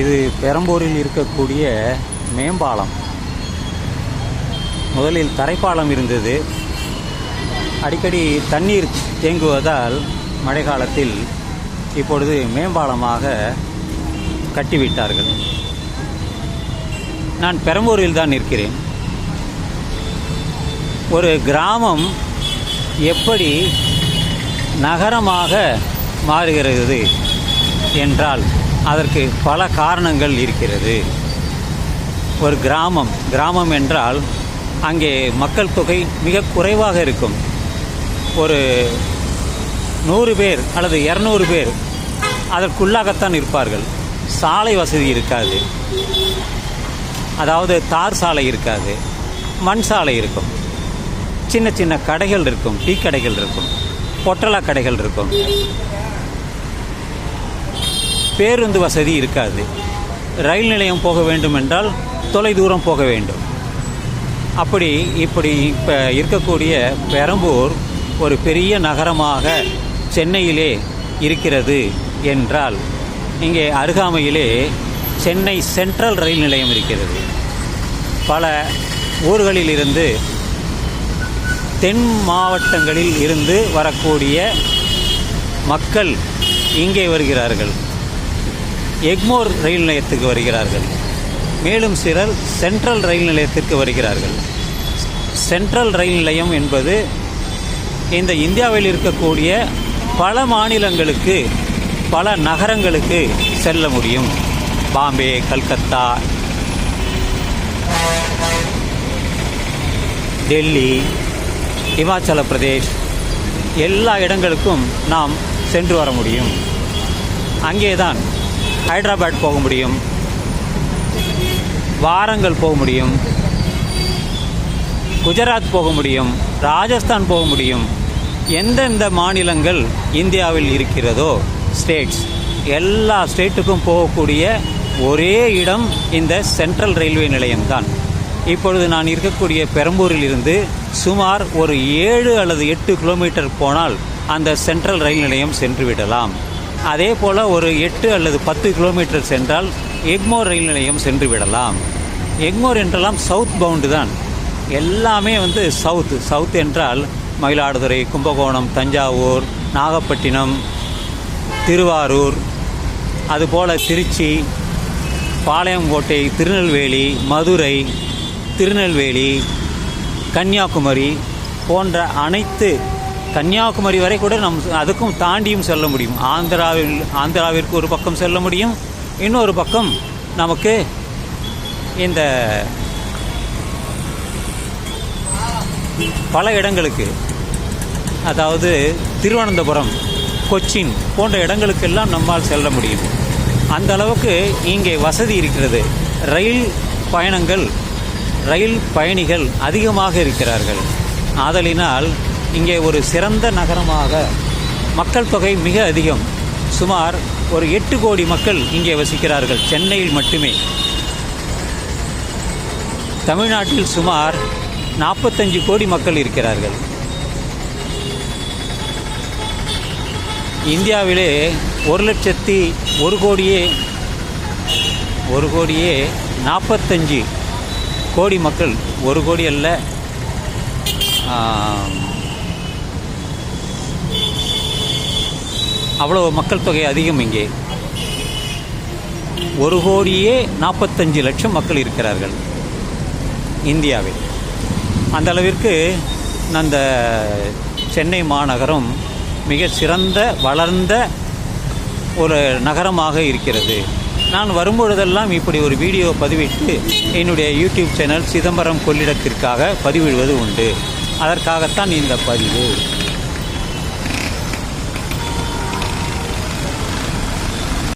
இது பெரம்பூரில் இருக்கக்கூடிய மேம்பாலம். முதலில் தரைப்பாலம் இருந்தது. அடிக்கடி தண்ணீர் தேங்குவதால் மழை காலத்தில் இப்பொழுது மேம்பாலமாக கட்டிவிட்டார்கள். நான் பெரம்பூரில் தான் இருக்கிறேன் ஒரு கிராமம் எப்படி நகரமாக மாறுகிறது என்றால் அதற்கு பல காரணங்கள் இருக்கிறது. ஒரு கிராமம் கிராமம் என்றால் அங்கே மக்கள் தொகை மிக குறைவாக இருக்கும். ஒரு நூறு பேர் அல்லது இரநூறு பேர் அதற்குள்ளாகத்தான் இருப்பார்கள். சாலை வசதி இருக்காது. அதாவது தார் சாலை இருக்காது. மண் சாலை இருக்கும். சின்ன சின்ன கடைகள் இருக்கும். டீ கடைகள் இருக்கும். பொட்டலா கடைகள் இருக்கும். பேருந்து வசதி இருக்காது. ரயில் நிலையம் போக வேண்டும் என்றால் தொலை தூரம் போக வேண்டும். அப்படி இப்படி இப்போ இருக்கக்கூடிய பெரம்பூர் ஒரு பெரிய நகரமாக சென்னையிலே இருக்கிறது என்றால் இங்கே அருகாமையிலே சென்னை சென்ட்ரல் ரயில் நிலையம் இருக்கிறது. பல ஊர்களிலிருந்து தென் மாவட்டங்களில் இருந்து வரக்கூடிய மக்கள் இங்கே வருகிறார்கள். எக்மோர் ரயில் நிலையத்துக்கு வருகிறார்கள். மேலும் சிலர் சென்ட்ரல் ரயில் நிலையத்திற்கு வருகிறார்கள். சென்ட்ரல் ரயில் நிலையம் என்பது இந்த இந்தியாவில் இருக்கக்கூடிய பல மாநிலங்களுக்கு பல நகரங்களுக்கு செல்ல முடியும். பாம்பே கல்கத்தா டெல்லி இமாச்சல பிரதேஷ் எல்லா இடங்களுக்கும் நாம் சென்று வர முடியும். அங்கேதான் ஹைதராபாத் போக முடியும். வாரங்கள் போக முடியும். குஜராத் போக முடியும். ராஜஸ்தான் போக முடியும். எந்தெந்த மாநிலங்கள் இந்தியாவில் இருக்கிறதோ ஸ்டேட்ஸ் எல்லா ஸ்டேட்டுக்கும் போகக்கூடிய ஒரே இடம் இந்த சென்ட்ரல் ரயில்வே நிலையம்தான். இப்பொழுது நான் இருக்கக்கூடிய பெரம்பூரில் இருந்து சுமார் ஒரு ஏழு அல்லது எட்டு கிலோமீட்டர் போனால் அந்த சென்ட்ரல் ரயில் நிலையம் சென்று விடலாம். அதே போல் ஒரு எட்டு அல்லது பத்து கிலோமீட்டர் சென்றால் எக்மோர் ரயில் நிலையம் சென்று விடலாம் எக்மோர் என்றெல்லாம் சவுத் பவுண்டு தான். எல்லாமே வந்து சவுத் சவுத் என்றால் மயிலாடுதுறை கும்பகோணம் தஞ்சாவூர் நாகப்பட்டினம் திருவாரூர் அதுபோல் திருச்சி பாளையங்கோட்டை திருநெல்வேலி மதுரை திருநெல்வேலி கன்னியாகுமரி போன்ற அனைத்து கன்னியாகுமரி வரை கூட நம் அதுக்கும் தாண்டியும் செல்ல முடியும். ஆந்திராவில் ஆந்திராவிற்கு ஒரு பக்கம் செல்ல முடியும். இன்னொரு பக்கம் நமக்கு இந்த பல இடங்களுக்கு அதாவது திருவனந்தபுரம் கொச்சின் போன்ற இடங்களுக்கெல்லாம் நம்மால் செல்ல முடியும். அந்த அளவுக்கு இங்கே வசதி இருக்கிறது. ரயில் பயணங்கள் ரயில் பயணிகள் அதிகமாக இருக்கிறார்கள். ஆதலினால் இங்கே ஒரு சிறந்த நகரமாக மக்கள் தொகை மிக அதிகம். சுமார் ஒரு எட்டு கோடி மக்கள் இங்கே வசிக்கிறார்கள் சென்னையில் மட்டுமே. தமிழ்நாட்டில் சுமார் நாற்பத்தஞ்சு கோடி மக்கள் இருக்கிறார்கள். இந்தியாவிலே ஒரு லட்சத்தி ஒரு கோடியே ஒரு கோடியே நாற்பத்தஞ்சு கோடி மக்கள் ஒரு கோடி அல்ல அவ்வளோ மக்கள் தொகை அதிகம் இங்கே. ஒரு கோடியே நாற்பத்தஞ்சு லட்சம் மக்கள் இருக்கிறார்கள் இந்தியாவில். அந்த அளவிற்கு அந்த சென்னை மாநகரம் மிக சிறந்த வளர்ந்த ஒரு நகரமாக இருக்கிறது. நான் வரும்பொழுதெல்லாம் இப்படி ஒரு வீடியோ பதிவிட்டு என்னுடைய யூடியூப் சேனல் சிதம்பரம் கொள்ளிடத்திற்காக பதிவிடுவது உண்டு. அதற்காகத்தான் இந்த பதிவு.